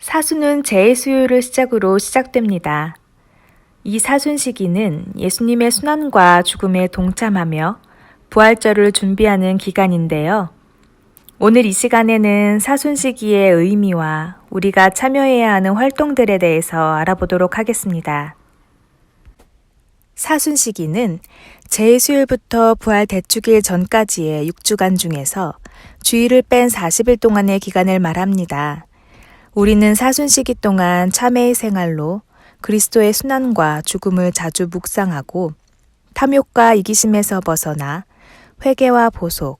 사수는 재수유를 시작으로 시작됩니다. 이 사순 시기는 예수님의 순환과 죽음에 동참하며 부활절을 준비하는 기간인데요. 오늘 이 시간에는 사순 시기의 의미와 우리가 참여해야 하는 활동들에 대해서 알아보도록 하겠습니다. 사순 시기는 재수일부터 부활 대축일 전까지의 6주간 중에서 주일을 뺀 40일 동안의 기간을 말합니다. 우리는 사순 시기 동안 참회의 생활로 그리스도의 순환과 죽음을 자주 묵상하고 탐욕과 이기심에서 벗어나 회개와 보속,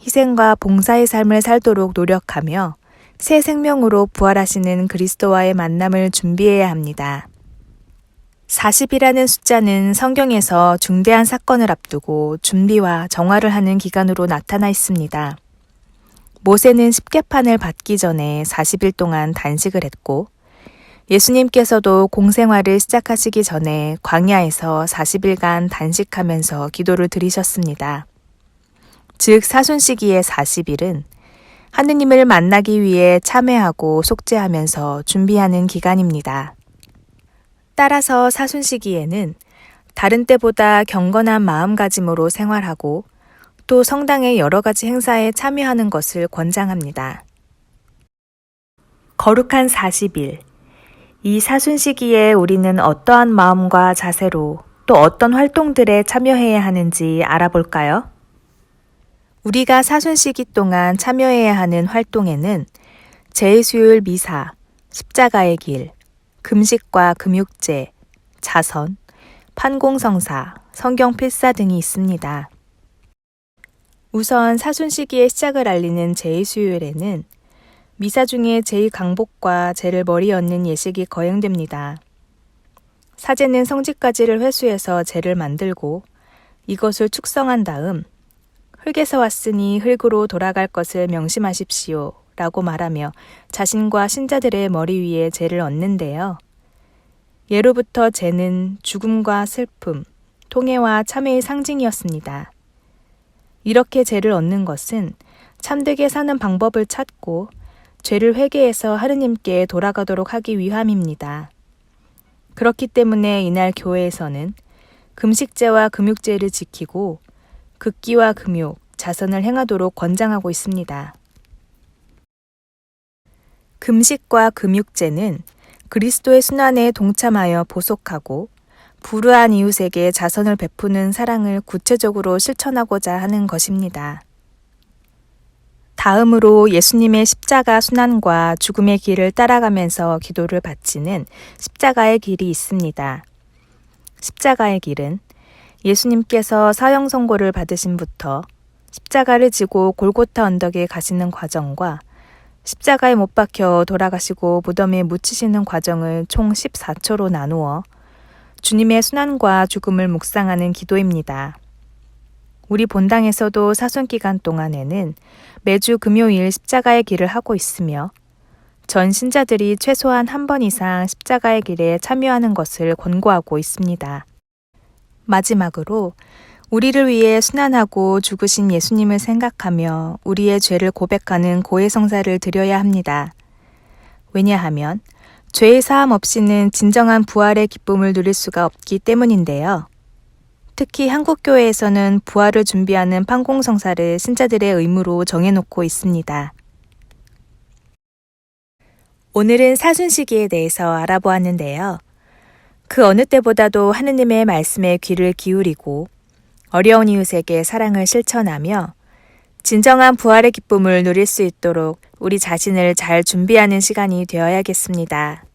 희생과 봉사의 삶을 살도록 노력하며 새 생명으로 부활하시는 그리스도와의 만남을 준비해야 합니다. 40이라는 숫자는 성경에서 중대한 사건을 앞두고 준비와 정화를 하는 기간으로 나타나 있습니다. 모세는 십계판을 받기 전에 40일 동안 단식을 했고 예수님께서도 공생활을 시작하시기 전에 광야에서 40일간 단식하면서 기도를 드리셨습니다. 즉 사순 시기의 40일은 하느님을 만나기 위해 참회하고 속죄하면서 준비하는 기간입니다. 따라서 사순 시기에는 다른 때보다 경건한 마음가짐으로 생활하고 또 성당의 여러 가지 행사에 참여하는 것을 권장합니다. 거룩한 40일. 이 사순 시기에 우리는 어떠한 마음과 자세로 또 어떤 활동들에 참여해야 하는지 알아볼까요? 우리가 사순 시기 동안 참여해야 하는 활동에는 제수율 미사, 십자가의 길, 금식과 금육제, 자선, 판공성사, 성경 필사 등이 있습니다. 우선 사순 시기의 시작을 알리는 제2수요일에는 미사 중에 제2강복과 제를 머리 얹는 예식이 거행됩니다. 사제는 성지까지를 회수해서 제를 만들고 이것을 축성한 다음 흙에서 왔으니 흙으로 돌아갈 것을 명심하십시오 라고 말하며 자신과 신자들의 머리 위에 제를 얹는데요. 예로부터 제는 죽음과 슬픔, 통해와 참회의 상징이었습니다. 이렇게 죄를 얻는 것은 참되게 사는 방법을 찾고 죄를 회개해서 하느님께 돌아가도록 하기 위함입니다. 그렇기 때문에 이날 교회에서는 금식제와 금육제를 지키고 극기와 금욕, 자선을 행하도록 권장하고 있습니다. 금식과 금육제는 그리스도의 순환에 동참하여 보속하고 불우한 이웃에게 자선을 베푸는 사랑을 구체적으로 실천하고자 하는 것입니다. 다음으로 예수님의 십자가 순환과 죽음의 길을 따라가면서 기도를 바치는 십자가의 길이 있습니다. 십자가의 길은 예수님께서 사형 선고를 받으신부터 십자가를 지고 골고타 언덕에 가시는 과정과 십자가에 못 박혀 돌아가시고 무덤에 묻히시는 과정을 총 14초로 나누어 주님의 순환과 죽음을 묵상하는 기도입니다. 우리 본당에서도 사순 기간 동안에는 매주 금요일 십자가의 길을 하고 있으며 전 신자들이 최소한 한 번 이상 십자가의 길에 참여하는 것을 권고하고 있습니다. 마지막으로 우리를 위해 순환하고 죽으신 예수님을 생각하며 우리의 죄를 고백하는 고해성사를 드려야 합니다. 왜냐하면 죄의 사함 없이는 진정한 부활의 기쁨을 누릴 수가 없기 때문인데요. 특히 한국교회에서는 부활을 준비하는 판공성사를 신자들의 의무로 정해놓고 있습니다. 오늘은 사순시기에 대해서 알아보았는데요. 그 어느 때보다도 하느님의 말씀에 귀를 기울이고 어려운 이웃에게 사랑을 실천하며 진정한 부활의 기쁨을 누릴 수 있도록 우리 자신을 잘 준비하는 시간이 되어야겠습니다.